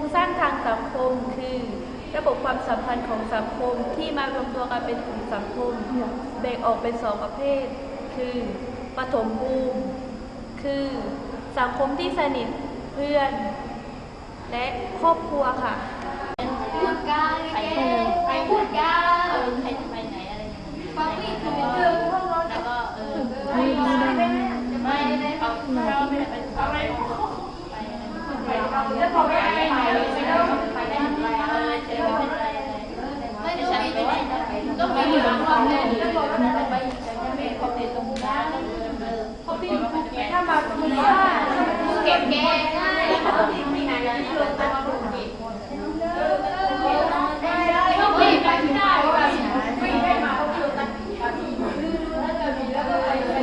รงสร้างทางสังคมคือ ระบบความสัมพันธ์ของสังคมที่มารวมตัวกันเป็นกลุ่มสังคมแบ่งออกเป็นสองประเภท คือปฐมภูมิ คือสังคมที่สนิทเพื่อน และครอบครัวค่ะพูดกันไปไปพูดกันเออใครจะไปไหนอะไรอย่างเงี้ยฟังไม่ถูกแล้วก็เออไม่ได้ไม่ได้เอาเราไม่ไปเอาไปไปแล้วพอไปไหนไปได้ไปได้ไปเออเจอไม่เป็นไรไม่ใช่ไปไหน อยู่บนเขาแล้วก็ไปจะไม่พอติดตรงนั้นเออพอพี่ถ้ามาคุณว่าเก็บแกง่ายแล้วก็ที่มีงานที่ลงมาดูดีไม่ไปไม่ได้ไม่ได้มาเขาคือกันแล้วจะมีแล้วก็ไปไป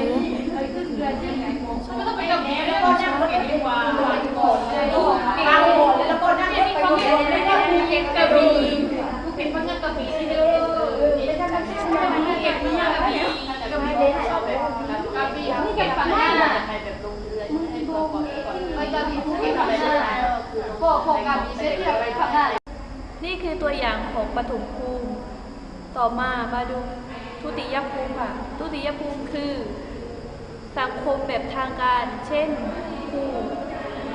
ไปขึ้นเรือที่ไหนมันก็ไปกับแม่แล้วก็นั่งรถดีกว่าโกรธเลยกลางโกรธเลยแล้วก็นั่งรถไปเก็บไม่ได้ภูเก็ตกระบี่ภูเก็ตมันก็กระบี่ที่เดิมแล้วถ้ามันไม่ใช่ภูเก็ตมันกระบี่กระบี่ชอบแบบกระบี่ภูเก็ตฝั่งหน้าไปแบบลงเรือให้ตัวก่อนก่อนไปกระบี่ภูเก็ตฝั่งหน้าโกโกกระบี่เสียที่เราไปฝั่งหน้า นี่คือ ตัวอย่างของปฐมภูมิ ต่อมามาดูทุติยภูมิค่ะ ทุติยภูมิคือ สังคมแบบทางการ เช่นครู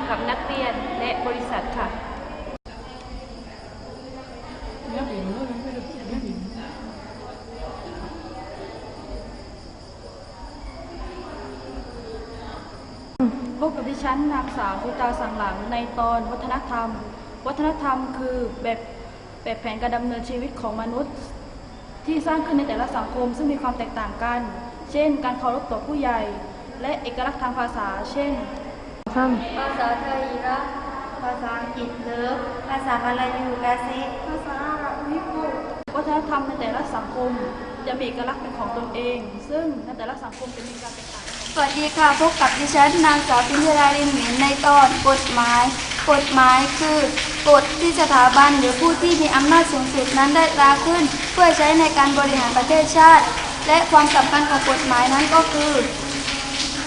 กับนักเรียนและบริษัทค่ะพบกับดิฉันนางสาวพุตาสังหลังในตอนวัฒนธรรม วัฒนธรรมคือแบบ แบบแผนการดำเนินชีวิตของมนุษย์ ที่สร้างขึ้นในแต่ละสังคมซึ่งมีความแตกต่างกัน เช่น การเคารพต่อผู้ใหญ่ และเอกลักษณ์ทางภาษา เช่น ภาษาไทยรักภาษาอังกฤษเลิฟภาษามาลายูกาเซภาษาอาหรับญี่ปุ่นวัฒนธรรมในแต่ละสังคมจะมีเอกลักษณ์เป็นของตนเอง ซึ่งในแต่ละสังคมจะมีการแตกต่างกันสวัสดีค่ะ พบกับดิฉันนางสาวพิมพิราลินหมินในตอนกฎหมาย กฎหมายคือกฎที่สถาบันหรือผู้ที่มีอำนาจสูงสุดนั้นได้ตราขึ้น เพื่อใช้ในการบริหารประเทศชาติ และความสำคัญของกฎหมายนั้นก็คือ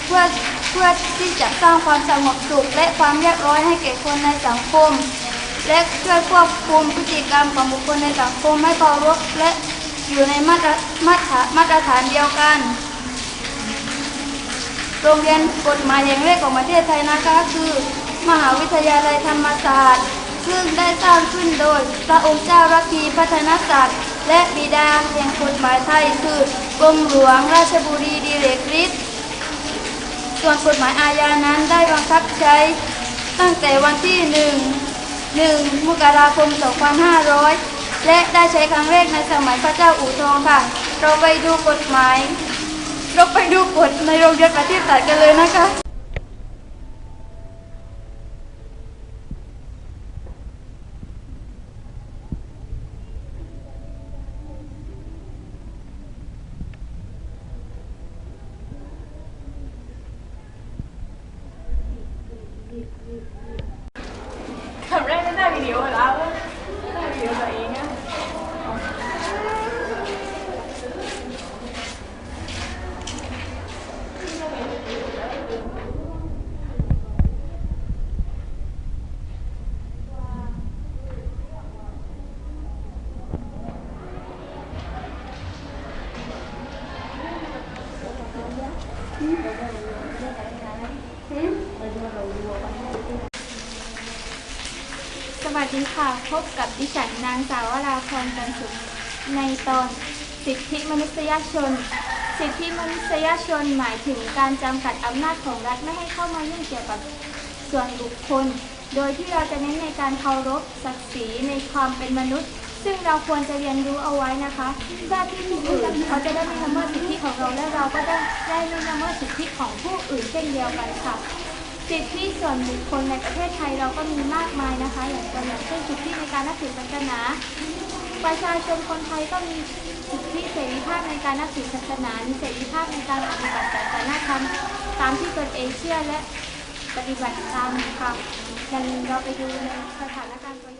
เพื่อเพื่อที่จะสร้างความสงบสุขและความเรียบร้อยให้แก่คนในสังคม และเพื่อควบคุมพฤติกรรมของบุคคลในสังคมให้เคารพและอยู่ในมาตรมาตรมาตรฐานเดียวกัน โรงเรียนกฎหมายแห่งแรกของประเทศไทยนะคะคือ มหาวิทยาลัยธรรมศาสตร์ ซึ่งได้สร้างขึ้นโดยพระองค์เจ้ารัพีพัฒนศักดิ์และบิดาแห่งกฎหมายไทยคือกรมหลวงราชบุรีดีเรกฤทธิ์ส่วนกฎหมายอาญานั้นได้บังคับใช้ตั้งแต่วันที่1 1มกราคม 2500 และได้ใช้ครั้งแรกในสมัยพระเจ้าอู่ทองค่ะ เราไปดูกฎหมาย เราไปดูกฎในโรงเรียนประเทศไทยกันเลยนะคะ ทำแร กได้วิดีโอแล้ วัสวัสดีค่ะ พบกับดิฉันนางสาววราพรกันสุข ในตอนสิทธิมนุษยชน สิทธิมนุษยชนหมายถึงการจำกัดอำนาจของรัฐไม่ให้เข้ามายุ่งเกี่ยวกับส่วนบุคคล โดยที่เราจะเน้นในการเคารพศักดิ์ศรีในความเป็นมนุษย์ ซึ่งเราควรจะเรียนรู้เอาไว้นะคะเพื่อที่ผู้อื่นเขาจะได้ไม่ละเมิดสิทธิของเราและเราก็ได้ได้ไม่ละเมิดสิทธิของผู้อื่นเช่นเดียวกันค่ะ สิทธิส่วนบุคคลในประเทศไทยเราก็มีมากมายนะคะ อย่างตัวอย่างเช่นสิทธิในการนับถือศาสนา ประชาชนคนไทยก็มีสิทธิเสรีภาพในการนับถือศาสนา มีเสรีภาพในการปฏิบัติศาสนธรรมตามที่ตนเองเชื่อและปฏิบัติตามค่ะอย่างเราไปดูในสถานการณ์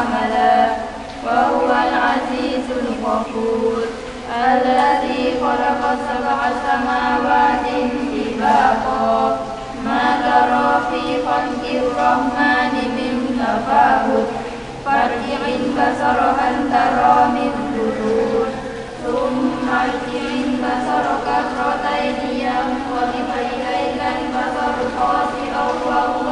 عملا وهو العزيز الغفور الذي خلق سبع سماوات طباقا ما ترى في خلق الرحمن من تفاوت فارجع البصر هل ترى من فتور ثم ارجع البصر كرتين ينقلب اليك البصر خاسئا وهو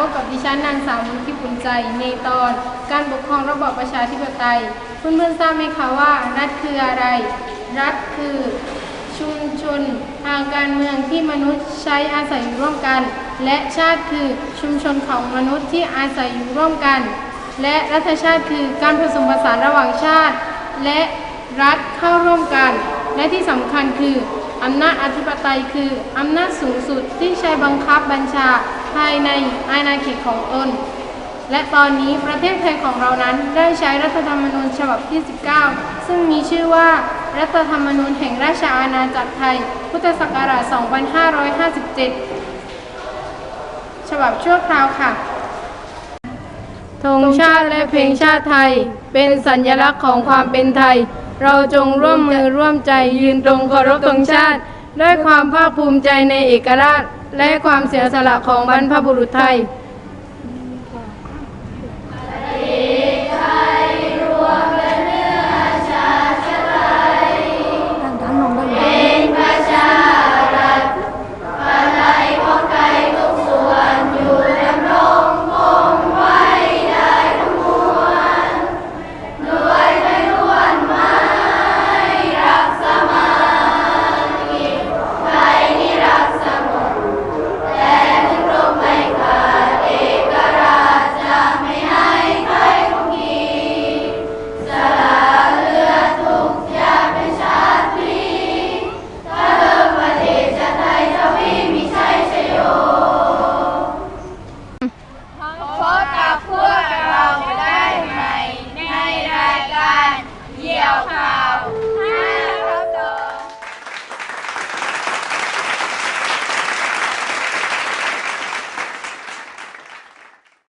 พบกับดิฉันนางสาวมุนทิปุนใจ ในตอน การปกครองระบอบประชาธิปไตย เพื่อนๆทราบไหมคะว่า รัฐคืออะไร รัฐคือชุมชนทางการเมืองที่มนุษย์ใช้อาศัยอยู่ร่วมกัน และชาติคือชุมชนของมนุษย์ที่อาศัยอยู่ร่วมกัน และรัฐชาติคือการผสมผสานระหว่างชาติ และรัฐเข้าร่วมกัน และที่สำคัญคือ อำนาจอธิปไตยคืออำนาจสูงสุดที่ใช้บังคับบัญชาภายในอาณาเขตของตนและตอนนี้ประเทศไทยของเรานั้นได้ใช้รัฐธรรมนูญฉบับที่ 19 ซึ่งมีชื่อว่า รัฐธรรมนูญแห่งราชอาณาจักรไทย พุทธศักราช 2557 ฉบับชั่วคราวค่ะ ธงชาติและเพลงชาติไทย เป็นสัญลักษณ์ของความเป็นไทย เราจงร่วมมือร่วมใจยืนตรงเคารพธงชาติ ด้วยความภาคภูมิใจในเอกราช และความเสียสละของบรรพบุรุษไทย